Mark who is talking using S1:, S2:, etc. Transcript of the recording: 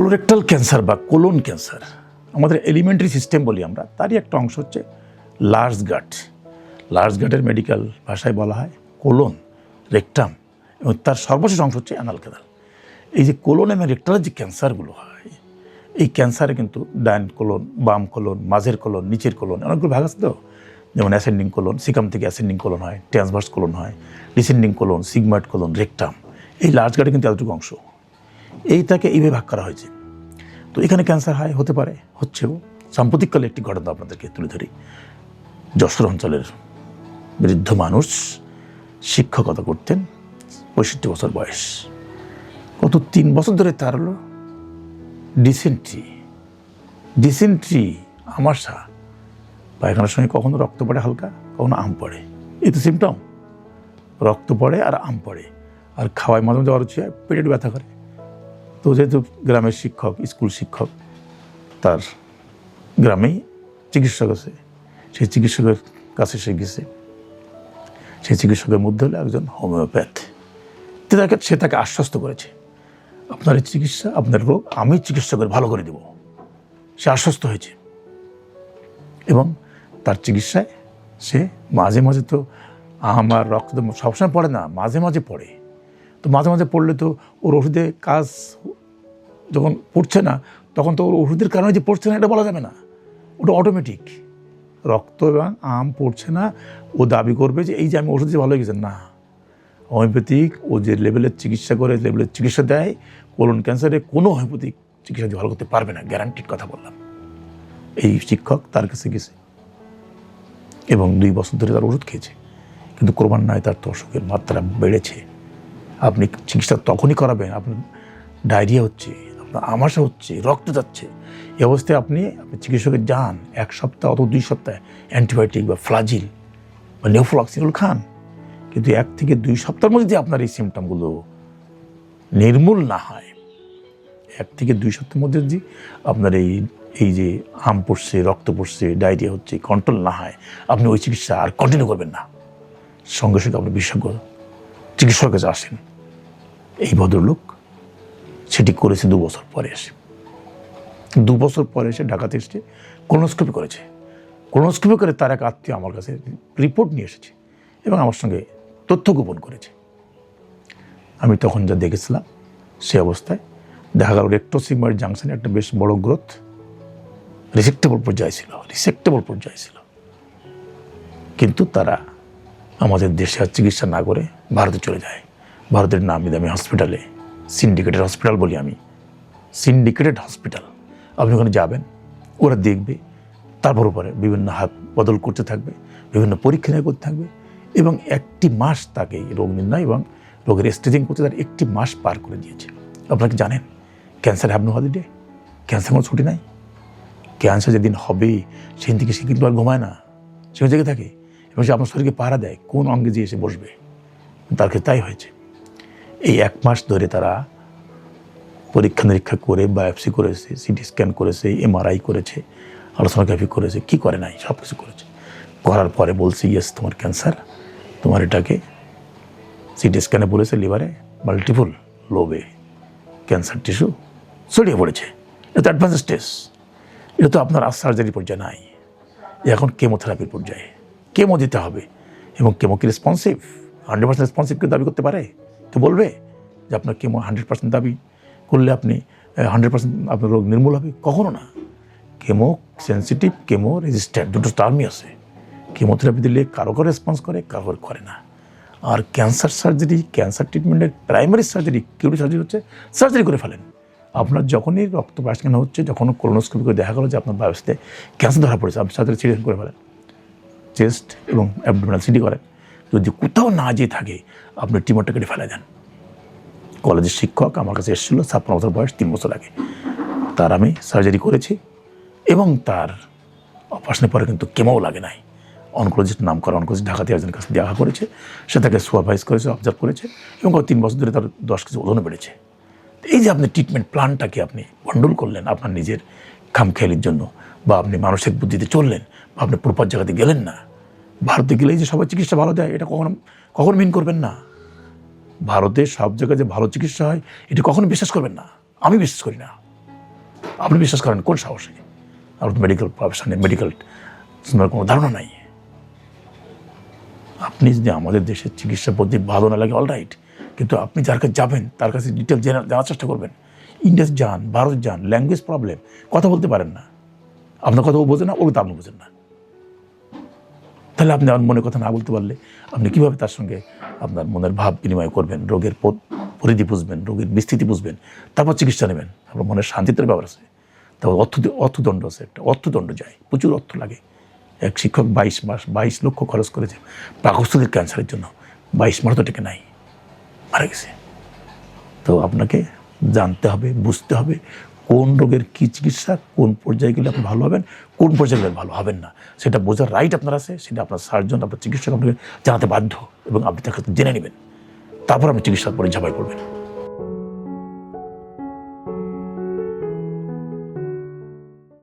S1: Colorectal cancer বা colon cancer আমাদের alimentary system বলি আমরা, তারই একটা অংশ হচ্ছে লার্জ গাট লার্জ গাটের মেডিকেল ভাষায় বলা হয় কোলন রেকটাম এবং তার সর্বশেষ অংশ হচ্ছে অ্যানাল ক্যানাল এই যে কোলন এবং রেক্টালের যে ক্যান্সারগুলো হয়, এই ক্যান্সারে কিন্তু ডাইন কোলন বাম কোলন মাঝের কোলন নিচের কোলন অনেকগুলো ভাগ আছে তো? যেমন অ্যাসেন্ডিং কোলন সিকাম থেকে অ্যাসেন্ডিং কোলন হয় ট্রান্সভার্স কোলন হয় descending colon sigmoid colon rectum এই লার্জ গাটে কিন্তু এতটুকু অংশ। এইটাকে এইভাবে ভাগ করা হয়েছে। তো এখানে ক্যান্সার হয় হতে পারে, হচ্ছেও। সাম্প্রতিককালে একটি ঘটনা আপনাদেরকে তুলে ধরি। যশোর অঞ্চলের বৃদ্ধ মানুষ শিক্ষকতা করতেন, পঁয়ষট্টি বছর বয়স। গত তিন বছর ধরে তার হলো ডিসেন্ট্রি ডিসেন্ট্রি আমাশা। পায়খানার সঙ্গে কখনো রক্ত পড়ে হালকা, কখনো আম পড়ে। এই তো সিমটম রক্ত পড়ে আর আম পড়ে। আর খাওয়ায় মাঝে মাঝে অরুচি হয়, পেটের ব্যথা করে। তো যেহেতু গ্রামের শিক্ষক, স্কুল শিক্ষক, তার গ্রামেই চিকিৎসক আছে। সেই চিকিৎসকের কাছে সে গেছে। সেই চিকিৎসকের মধ্যে হলো একজন হোমিওপ্যাথ। তাকে, সে তাকে আশ্বস্ত করেছে, আপনার চিকিৎসা, আপনার রোগ আমি চিকিৎসা করে ভালো করে দেব। সে আশ্বস্ত হয়েছে। এবং তার চিকিৎসায় সে মাঝে মাঝে তো আমার রক্ত সবসময় পড়ে না, মাঝে মাঝে পড়ে। তো মাঝে মাঝে পড়লে তো ওর ওষুধে কাজ যখন পড়ছে না, তখন তো ওর ওষুধের কারণে যে পড়ছে না, এটা বলা যাবে না। ওটা অটোমেটিক রক্ত এবং আম পড়ছে না, ও দাবি করবে যে, এই যে আমি ওষুধ দিয়ে ভালো হয়ে গেছে না। হোমিওপ্যাথিক, ও যে লেভেলের চিকিৎসা করে, লেভেলের চিকিৎসা দেয়, কোলন ক্যান্সারে কোনো হোমিওপ্যাথিক চিকিৎসা ভালো করতে পারবে না গ্যারান্টিড কথা বললাম। এই শিক্ষক তার কাছে গেছে। এবং দুই বছর ধরে তার ওষুধ খেয়েছে। কিন্তু ক্রমান্বয়ে তার তো অসুখের মাত্রা বেড়েছে। আপনি চিকিৎসা তখনই করাবেন, আপনার ডায়রিয়া হচ্ছে আমাশা হচ্ছে, রক্ত যাচ্ছে। এই অবস্থায় আপনি আপনি চিকিৎসকের যান, এক সপ্তাহ অথবা দুই সপ্তাহে অ্যান্টিবায়োটিক বা ফ্লাজিল বা নেওফ্লক্স এগুলো খান। কিন্তু এক থেকে দুই সপ্তাহের মধ্যে আপনার এই সিমটমগুলো নির্মূল না হয়। এক থেকে দুই সপ্তাহের মধ্যে যদি আপনার এই এই যে আম পড়ছে, রক্ত পড়ছে, ডায়রিয়া হচ্ছে কন্ট্রোল না হয়, আপনি ওই চিকিৎসা আর কন্টিনিউ করবেন না। সঙ্গে সঙ্গে আপনি বিশেষজ্ঞ চিকিৎসকের কাছে আসেন। এই ভদ্রলোক সেটি করেছে দু বছর পরে এসে। দু বছর পরে এসে ঢাকাতে এসে কোলোনোস্কোপি করেছে। কোলোনোস্কোপি করে তার এক আত্মীয় আমার কাছে রিপোর্ট নিয়ে এসেছে এবং আমার সঙ্গে তথ্য গোপন করেছে। আমি তখন যা দেখেছিলাম, সে অবস্থায় দেখা গেল রেক্টোসিগমার জাংশনে একটা বেশ বড় গ্রোথ রিসেক্টেবল পর্যায়ে ছিল রিসেক্টেবল পর্যায়ে ছিল। কিন্তু তারা আমাদের দেশে আর চিকিৎসা না করে ভারতে চলে যায়। ভারতের নামি দামি হসপিটালে সিন্ডিকেটেড হসপিটাল বলি আমি। সিন্ডিকেটেড হসপিটাল আপনি ওখানে যাবেন, ওরা দেখবে, তারপর পরে বিভিন্ন হাত বদল করতে থাকবে, বিভিন্ন পরীক্ষা নিরীক্ষা করতে থাকবে এবং একটি মাস তাকে রোগ নির্ণয় এবং রোগের স্টেজিং করতে তার একটি মাস পার করে দিয়েছে। আপনাকে জানেন? Cancer have no holiday cancer কোনো ছুটি নাই? ক্যান্সার যেদিন হবে, সেদিন থেকে সে কিন্তু আর ঘুমায় না। সে জেগে থাকে এবং সে আপনার শরীরকে পাহারা দেয়, কোন অঙ্গে যে এসে বসবে। তার ক্ষেত্রে তাই হয়েছে। এই এক মাস ধরে তারা পরীক্ষা নিরীক্ষা করে, বায়োপসি করেছে, সিটি স্ক্যান করেছে, এমআরআই করেছে আলোচনাগ্রাফি করেছে, কি করে নাই সব কিছু করেছে। করার পরে বলছে, ইয়েস, তোমার ক্যান্সার, তোমার এটাকে সিটি স্ক্যানে বলেছে লিভারে মাল্টিপল লোবে ক্যান্সার টিস্যু ছড়িয়ে পড়েছে। এটা তো অ্যাডভান্স স্টেজ এটা তো আপনার আর সার্জারি পর্যায়ে নাই। এখন কেমোথেরাপির পর্যায়ে। কেমো দিতে হবে এবং কেমো কি রেসপন্সিভ হান্ড্রেড পার্সেন্ট রেসপন্সিভ কেউ দাবি করতে পারে? কেউ বলবে যে আপনার কেমো হান্ড্রেড পার্সেন্ট দাবি করলে আপনি হান্ড্রেড পার্সেন্ট আপনার রোগ নির্মূল হবে? কখনো না। কেমো সেন্সিটিভ, কেমো রেজিস্ট্যান্ট, দুটো টার্মই আছে। কেমোথেরাপি দিলে কারও কারও রেসপন্স করে কারও কারও না। আর ক্যান্সার সার্জারি, ক্যান্সার ট্রিটমেন্টের প্রাইমারি সার্জারি, কিউরি সার্জারি হচ্ছে সার্জারি করে ফেলেন। আপনার যখনই রক্ত পায়খানা হচ্ছে যখন কোলোনোস্কোপি করে দেখা গেলো যে আপনার বায়োসিতে ক্যান্সার ধরা পড়েছে, আপনি সার্জারি সিরিয়াস করে ফেলেন। চেস্ট এবং অ্যাবডোমিনাল সিটি করেন। যদি কোথাও না যেয়ে থাকে আপনি টিমারটা কেটে ফেলে দেন। কলেজের শিক্ষক আমার কাছে এসেছিল, ছাপ্পান্ন বছর বয়স, তিন বছর আগে। তার আমি সার্জারি করেছি এবং তার অপারেশনের পরে কিন্তু কেমও লাগে নাই। অনকোলজিস্ট নাম করা অনকোলজিস্ট ঢাকাতে একজনের কাছে দেখা করেছে, সে তাকে সুপারভাইজ করেছে অবজার্ভ করেছে এবং গত তিন বছর ধরে তার দশ কেজি ওজনও বেড়েছে। এই যে আপনি ট্রিটমেন্ট প্ল্যানটাকে আপনি বন্ডল করলেন, আপনার নিজের খামখেয়ালির জন্য, বা আপনি মানসিক বুদ্ধিতে চললেন, বা আপনি প্রপার জায়গাতে গেলেন না ভারতে গেলেই যে সবাই চিকিৎসা ভালো দেয়, এটা কখনো কখনো মিন করবেন না। ভারতে সব জায়গায় যে ভালো চিকিৎসা হয়, এটি কখনো বিশ্বাস করবেন না। আমি বিশ্বাস করি না। আপনি বিশ্বাস করেন, কোন সাহসে? আপনার মেডিকেল প্রফেশনে মেডিকেল কোনো ধারণা নাই। আপনি যদি আমাদের দেশের চিকিৎসা পদ্ধতি ভালো না লাগে অল রাইট কিন্তু আপনি যার কাছে যাবেন, তার কাছে ডিটেল জানার চেষ্টা করবেন। ইন্ডিয়াতে যান, ভারত যান ল্যাঙ্গুয়েজ প্রবলেম কথা বলতে পারেন না। আপনার কথা ও বোঝে না ও তো আপনি বোঝেন না। তাহলে আপনি আমার মনের কথা না বলতে পারলে আপনি কীভাবে তার সঙ্গে আপনার মনের ভাব বিনিময় করবেন? রোগের পরিধি বুঝবেন, রোগের বিস্তৃতি বুঝবেন, তারপর চিকিৎসা নেবেন। আপনার মনের শান্তিতে ব্যাপার আছে। তারপর অর্থ অর্থদণ্ড আছে একটা। অর্থদণ্ড যায়। প্রচুর অর্থ লাগে। এক শিক্ষক বাইশ মাস বাইশ লক্ষ খরচ করেছে পাকস্থলীর ক্যান্সারের জন্য। বাইশ মাস তো টেকে নাই। মারা গেছে। তো আপনাকে জানতে হবে, বুঝতে হবে কোন রোগের কী চিকিৎসা, কোন পর্যায়ে গেলে আপনি ভালো হবেন, কোন পর্যায়ে গেলে ভালো হবেন না। সেটা বোঝার রাইট আপনার আছে, সেটা আপনার সার্জন আপনার চিকিৎসক আপনাকে জানাতে বাধ্য এবং আপনি তার জেনে নেবেন। তারপর আপনি চিকিৎসার পরে ঝাঁপাই করবেন